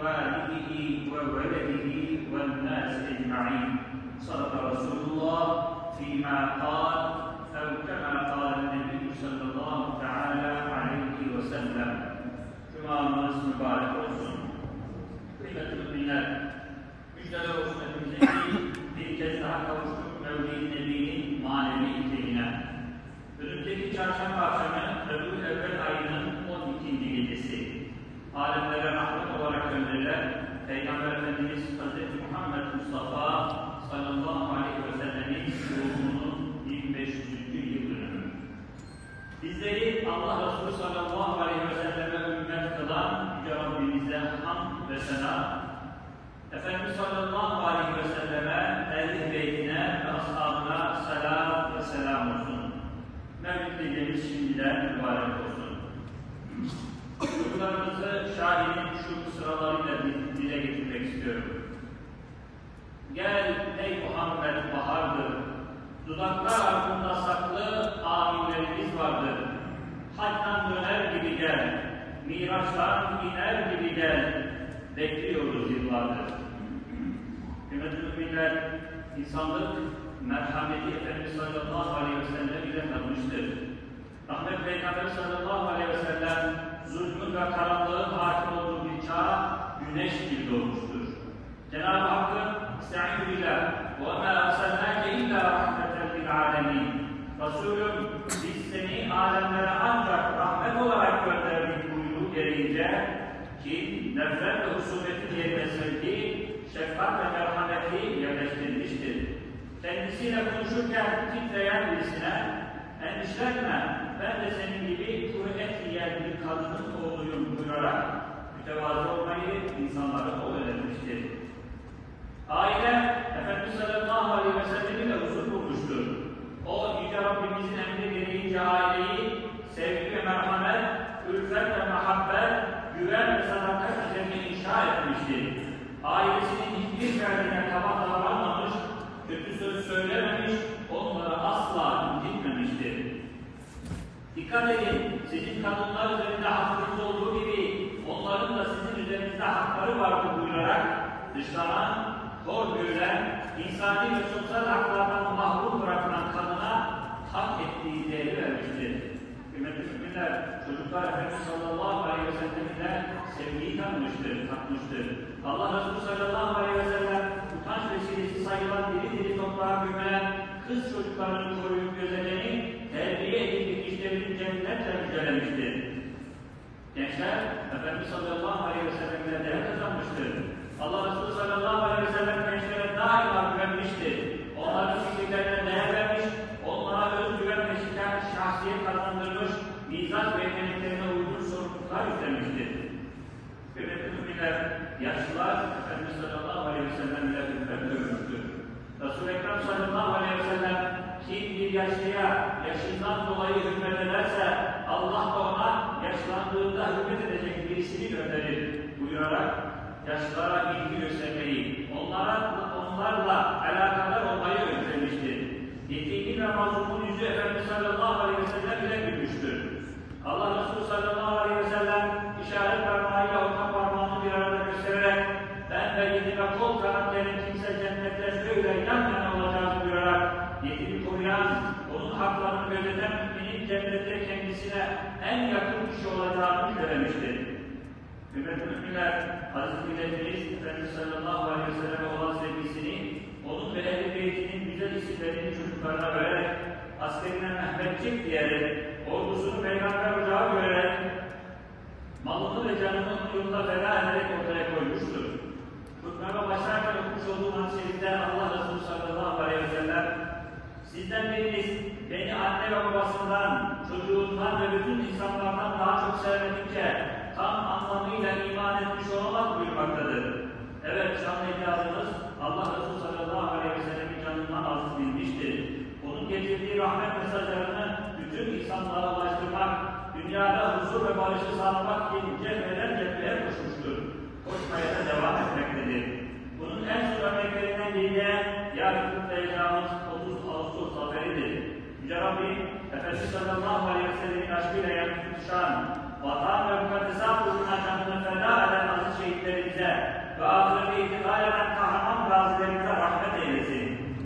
والده وولده والناس أجمعين صدق رسول الله فيما قال أو كما قال النبي صلى الله تعالى عليه وسلم Cumamız mübarek olsun. Gönderilen Peygamber Efendimiz Hz. Muhammed Mustafa sallallahu aleyhi ve sellemin ruhunun 1500. yıl. Bizleri Allah Resulü sallallahu aleyhi ve selleme ümmet kılan Yüce Rabbimize hamd ve sena, Efendimiz sallallahu aleyhi ve selleme, ehl-i beytine ve ashabına salat ve selam olsun. Mevlid gecemiz şimdiden mübarek olsun. Çocuklarımızı şahirin şu sıralarıyla dile getirmek istiyorum. Gel ey Muhammed bahardır, dudaklar ardında saklı aminlerimiz vardır. Hacdan döner gibi gel, Miraçtan iner gibi gel, bekliyoruz yıllardır. Kıymetli müminler, insanlık merhameti Efendimiz sallallahu aleyhi ve sellem ile tanımıştır. Rahmet Peygamber sallallahu aleyhi ve sellem ve karanlığın hakim olduğu bir çağa güneş gibi doğmuştur. Cenab-ı Hakk'ın Estaizu billah وَمَا أَرْسَلْنَاكَ إِلَّا رَحْمَةً لِلْعَالَمِينَ Resulüm biz seni alemlere ancak rahmet olarak gönderdik buyruğu gereğince ki nefret ve husumeti yerine sevgi, şefkat ve merhameti yerleştirmiştir. Kendisiyle konuşurken titreyen birisine endişelenme ben de senin gibi kuru et yiyen bir kadının oğluyum buyurarak mütevazı olmayı insanlara o öğretmiştir. Aile Efendimiz sallallahu aleyhi ve sellem ile huzur bulmuştur. O Yüce Rabbimizin emri gereğince aileyi sevgi ve merhamet, ülfet ve muhabbet, güven ve sadakat üzerine inşa etmiştir. Ailesinin hiçbir ferdine kaba davranmamış, kötü söz söylememiş, Dikkat edin, sizin kadınlar üzerinde hakkınız olduğu gibi onların da sizin üzerinizde hakları vardır buyurarak dışlanan, hor görülen, insani ve sosyal haklardan mahrum bırakılan kadına hak ettiği değeri vermiştir. Kıymetli müminler, çocuklar Efendimiz sallallahu aleyhi ve sellem ile sevgiyi tanımıştır, tatmıştır. Allah Resulü sallallahu aleyhi ve sellem utanç vesilesi sayılan diri diri toprağa gömülen kız çocuklarını koruyup gözeteni işlerini cennetle müjdelemiştir. Gençler, Efendimiz sallallahu aleyhi ve sellem ile değer kazanmıştır. Allah Resulü sallallahu aleyhi ve sellem gençlere daima güvenmiştir. Onların fikirlerine değer vermiş, onlara özgüven ve şahsiyet kazandırmış, mizaç ve yeteneklerine uygun sorumluluklar üstlenmiştir. Kıymetli müminler, yaşlılar Efendimiz sallallahu aleyhi ve sellem ile hürmet görmüştür. Resul-i Ekrem sallallahu aleyhi ve sellem kim bir yaşlıya yaşından dolayı hürmet ederse Allah da ona yaşlandığında hürmet edecek birisini gönderir buyurarak yaşlılara ilgi göstermeyi, onlara, onlarla alakadar olmayı öğretmiştir. Yetimin ve mazlumun yüzü Efendimiz sallallahu aleyhi ve sellem ile gülmüştür. Allah Resulü sallallahu aleyhi ve sellem işaret parmağıyla orta parmağını bir arada göstererek ben ve yedi ve kol kanat gelen kimse cennette şöyle yan müminin cennette kendisine en yakın kişi olacağını söylemiştir. Kıymetli müminler, Hazreti Milletimiz Efendimiz sallallahu aleyhi ve selleme olan sevgisini, onun ve ehl-i beytinin güzel isimlerini çocuklarına vererek, askerine Mehmetçik diyerek, ordusunu peygamber ocağı görerek, malını ve canını onun yolunda feda ederek ortaya koymuştur. Hutbeme başlarken okumuş olduğum hadis-i sizden biriniz beni anne ve babasından, çocuğundan ve bütün insanlardan daha çok sevmedikçe tam anlamıyla iman etmiş olamaz buyurmaktadır. Evet, şanlı icazımız Allah Resulü sallallahu aleyhi ve sellemin canından aziz bilmiştir. Onun getirdiği rahmet mesajlarını bütün insanlara ulaştırmak, dünyada huzur ve barışı sağlamak için cebheden cepheye koşmuştur. Koşmaya da devam Efendimiz sallallahu aleyhi ve sellemin aşkıyla tutuşan, vatan ve mukaddesat uğruna canını feda eden aziz şehitlerimize ve ahirete itikad eden kahraman gazilerimize